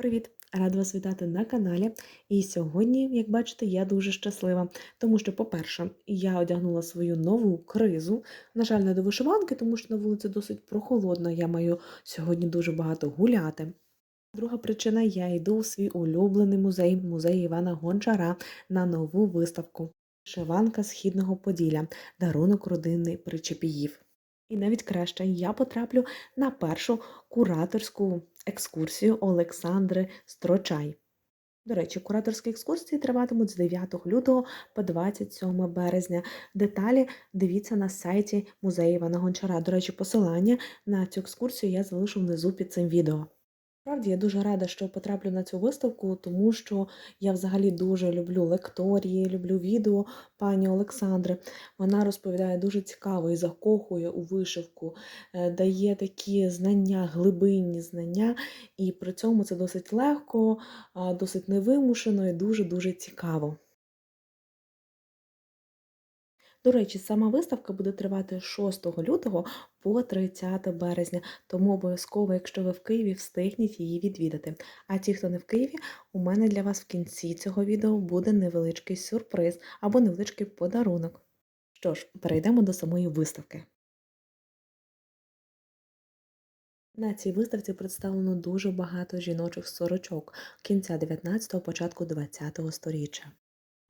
Привіт! Рада вас вітати на каналі. І сьогодні, як бачите, я дуже щаслива, тому що, по-перше, я одягнула свою нову кризу. На жаль, не до вишиванки, тому що на вулиці досить прохолодно. Я маю сьогодні дуже багато гуляти. Друга причина я йду у свій улюблений музей, музей Івана Гончара, на нову виставку Вишиванка Східного Поділля, дарунок родини Причепіїв. І навіть краще я потраплю на першу кураторську екскурсію Олександри Строчай. До речі, кураторські екскурсії триватимуть з 9 лютого по 27 березня. Деталі дивіться на сайті музею Івана Гончара. До речі, посилання на цю екскурсію я залишу внизу під цим відео. Справді, я дуже рада, що потраплю на цю виставку, тому що я взагалі дуже люблю лекторії, люблю відео пані Олександри. Вона розповідає дуже цікаво і закохує у вишивку, е, дає такі знання, глибинні знання, і при цьому це досить легко, досить невимушено і дуже-дуже цікаво. До речі, сама виставка буде тривати 6 лютого по 30 березня, тому обов'язково, якщо ви в Києві, встигніть її відвідати. А ті, хто не в Києві, у мене для вас в кінці цього відео буде невеличкий сюрприз або невеличкий подарунок. Що ж, перейдемо до самої виставки. На цій виставці представлено дуже багато жіночих сорочок кінця 19-го, початку 20-го сторіччя.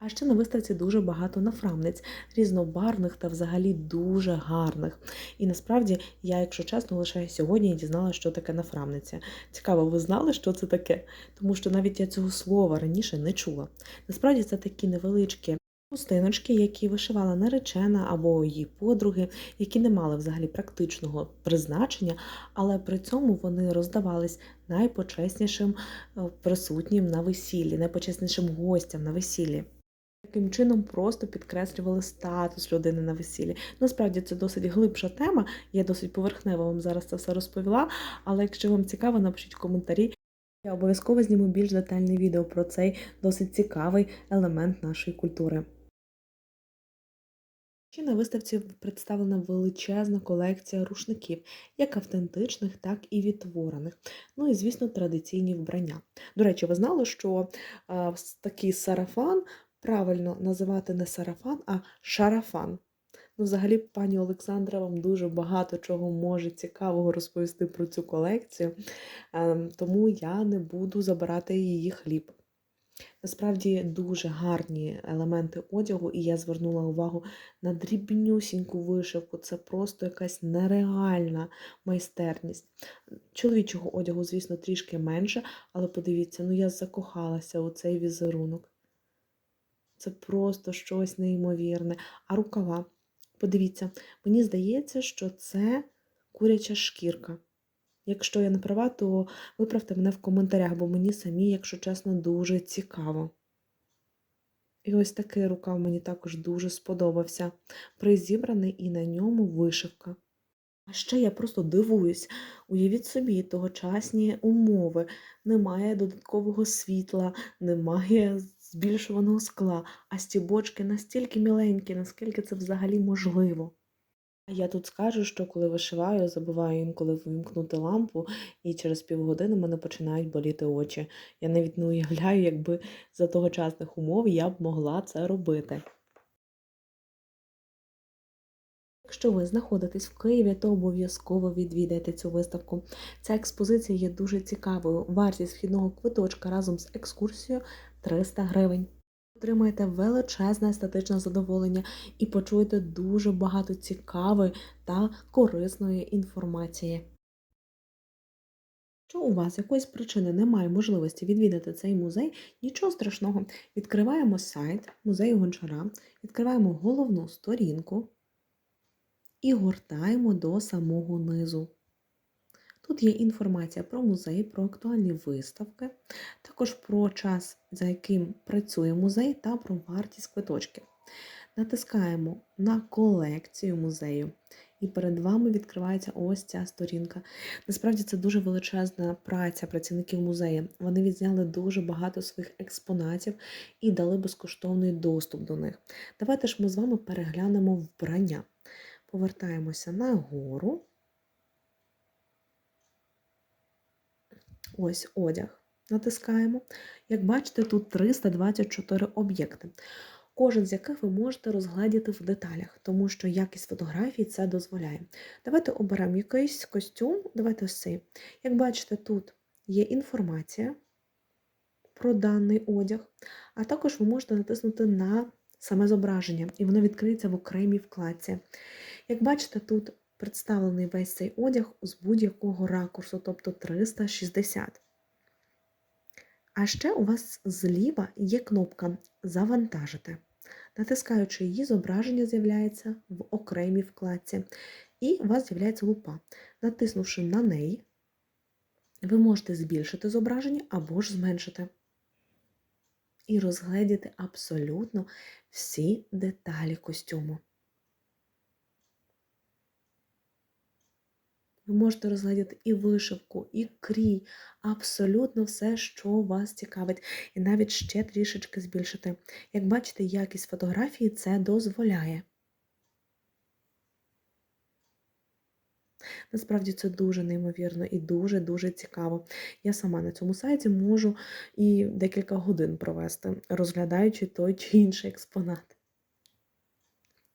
А ще на виставці дуже багато нафрамниць, різнобарвних та взагалі дуже гарних. І насправді я, якщо чесно, лише сьогодні дізналася, що таке нафрамниця. Цікаво, ви знали, що це таке? Тому що навіть я цього слова раніше не чула. Насправді це такі невеличкі хустиночки, які вишивала наречена або її подруги, які не мали взагалі практичного призначення, але при цьому вони роздавались найпочеснішим е, присутнім на весіллі, найпочеснішим гостям на весіллі. Таким чином просто підкреслювали статус людини на весіллі. Насправді це досить глибша тема, я досить поверхнево вам зараз це все розповіла, але якщо вам цікаво, напишіть коментарі. Я обов'язково зніму більш детальне відео про цей досить цікавий елемент нашої культури. Ще на виставці представлена величезна колекція рушників, як автентичних, так і відтворених. Ну і, звісно, традиційні вбрання. До речі, ви знали, що а, такий сарафан правильно називати не сарафан, а шарафан. Ну, взагалі, пані Олександра вам дуже багато чого може цікавого розповісти про цю колекцію, ем, тому я не буду забирати її хліб. Насправді дуже гарні елементи одягу, і я звернула увагу на дрібнюсіньку вишивку. Це просто якась нереальна майстерність. Чоловічого одягу, звісно, трішки менше, але подивіться, ну я закохалася у цей візерунок. Це просто щось неймовірне. А рукава, подивіться, мені здається, що це куряча шкірка. Якщо я не права, то виправте мене в коментарях, бо мені самі, якщо чесно, дуже цікаво. І ось такий рукав мені також дуже сподобався. Призібраний і на ньому вишивка. А ще я просто дивуюсь, уявіть собі, тогочасні умови, немає додаткового світла, немає збільшуваного скла, а стібочки настільки міленькі, наскільки це взагалі можливо. А я тут скажу, що коли вишиваю, забуваю інколи вимкнути лампу, і через півгодини мене починають боліти очі. Я навіть не уявляю, якби за тогочасних умов я б могла це робити. Якщо ви знаходитесь в Києві, то обов'язково відвідайте цю виставку. Ця експозиція є дуже цікавою. Вартість вхідного квиточка разом з екскурсією 300 гривень. Отримаєте величезне естетичне задоволення і почуєте дуже багато цікавої та корисної інформації. Якщо у вас якоїсь причини немає можливості відвідати цей музей, нічого страшного. Відкриваємо сайт музею Гончара, відкриваємо головну сторінку і гортаємо до самого низу. Тут є інформація про музей, про актуальні виставки, також про час, за яким працює музей, та про вартість квиточків. Натискаємо на колекцію музею, і перед вами відкривається ось ця сторінка. Насправді це дуже величезна праця працівників музею. Вони відзняли дуже багато своїх експонатів і дали безкоштовний доступ до них. Давайте ж ми з вами переглянемо вбрання. Повертаємося нагору. Ось одяг. Натискаємо. Як бачите, тут 324 об'єкти, кожен з яких ви можете розгледіти в деталях, тому що якість фотографій це дозволяє. Давайте оберемо якийсь костюм, давайте ось цей. Як бачите, тут є інформація про даний одяг, а також ви можете натиснути на саме зображення, і воно відкриється в окремій вкладці. Як бачите, тут представлений весь цей одяг з будь-якого ракурсу, тобто 360. А ще у вас зліва є кнопка Завантажити. Натискаючи її, зображення з'являється в окремій вкладці, і у вас з'являється лупа. Натиснувши на неї, ви можете збільшити зображення або ж зменшити. І розгледіти абсолютно всі деталі костюму. Ви можете розглядіти і вишивку, і крій, абсолютно все, що вас цікавить, і навіть ще трішечки збільшити. Як бачите, якість фотографії це дозволяє. Насправді це дуже неймовірно і дуже-дуже цікаво. Я сама на цьому сайті можу і декілька годин провести, розглядаючи той чи інший експонат.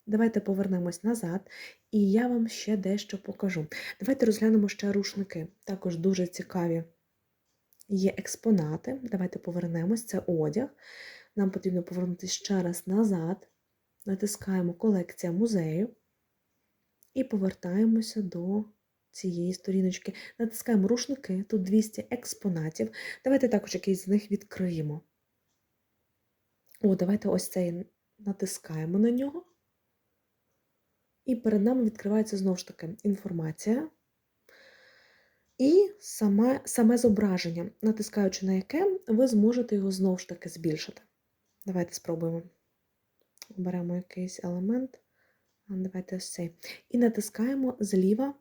Давайте повернемось назад, і я вам ще дещо покажу. Давайте розглянемо ще рушники. Також дуже цікаві є експонати. Давайте повернемось, це одяг. Нам потрібно повернутися ще раз назад. Натискаємо колекція музею і повертаємося до цієї сторіночки. Натискаємо рушники, тут 200 експонатів. Давайте також якийсь з них відкриємо. О, давайте ось цей натискаємо на нього. І перед нами відкривається знову ж таки інформація і саме, саме зображення, натискаючи на яке, ви зможете його знову ж таки збільшити. Давайте спробуємо. Оберемо якийсь елемент. Давайте ось цей. І натискаємо зліва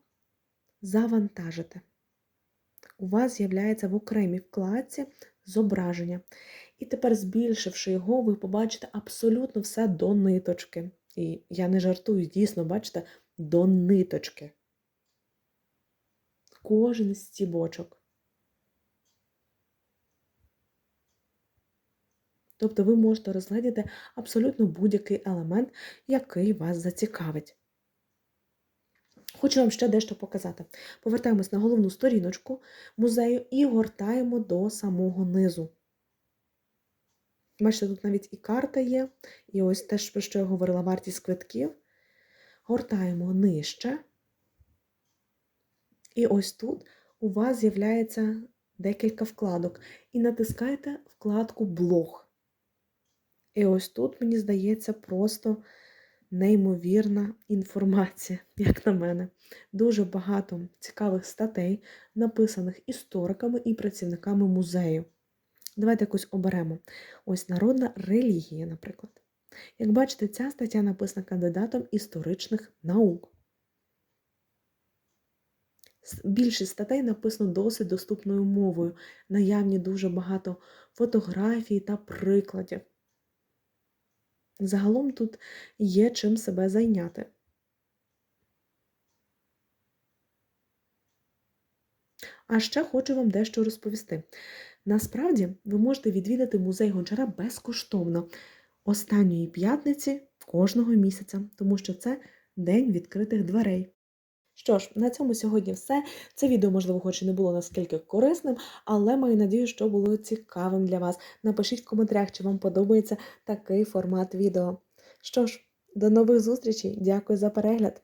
Завантажити. У вас з'являється в окремій вкладці зображення. І тепер, збільшивши його, ви побачите абсолютно все до ниточки. І я не жартую, дійсно, бачите, до ниточки. Кожен стібочок. Тобто ви можете розглядіти абсолютно будь-який елемент, який вас зацікавить. Хочу вам ще дещо показати. Повертаємось на головну сторіночку музею і гортаємо до самого низу. Бачите, тут навіть і карта є, і ось теж, про що я говорила, вартість квитків. Гортаємо нижче. І ось тут у вас з'являється декілька вкладок. І натискаєте вкладку Блог. І ось тут, мені здається, просто неймовірна інформація, як на мене. Дуже багато цікавих статей, написаних істориками і працівниками музею. Давайте якось оберемо. Ось народна релігія, наприклад. Як бачите, ця стаття написана кандидатом історичних наук. Більшість статей написано досить доступною мовою. Наявні дуже багато фотографій та прикладів. Загалом тут є чим себе зайняти. А ще хочу вам дещо розповісти. Насправді, ви можете відвідати музей Гончара безкоштовно останньої п'ятниці кожного місяця, тому що це день відкритих дверей. Що ж, на цьому сьогодні все. Це відео, можливо, хоч і не було наскільки корисним, але маю надію, що було цікавим для вас. Напишіть в коментарях, чи вам подобається такий формат відео. Що ж, до нових зустрічей, дякую за перегляд!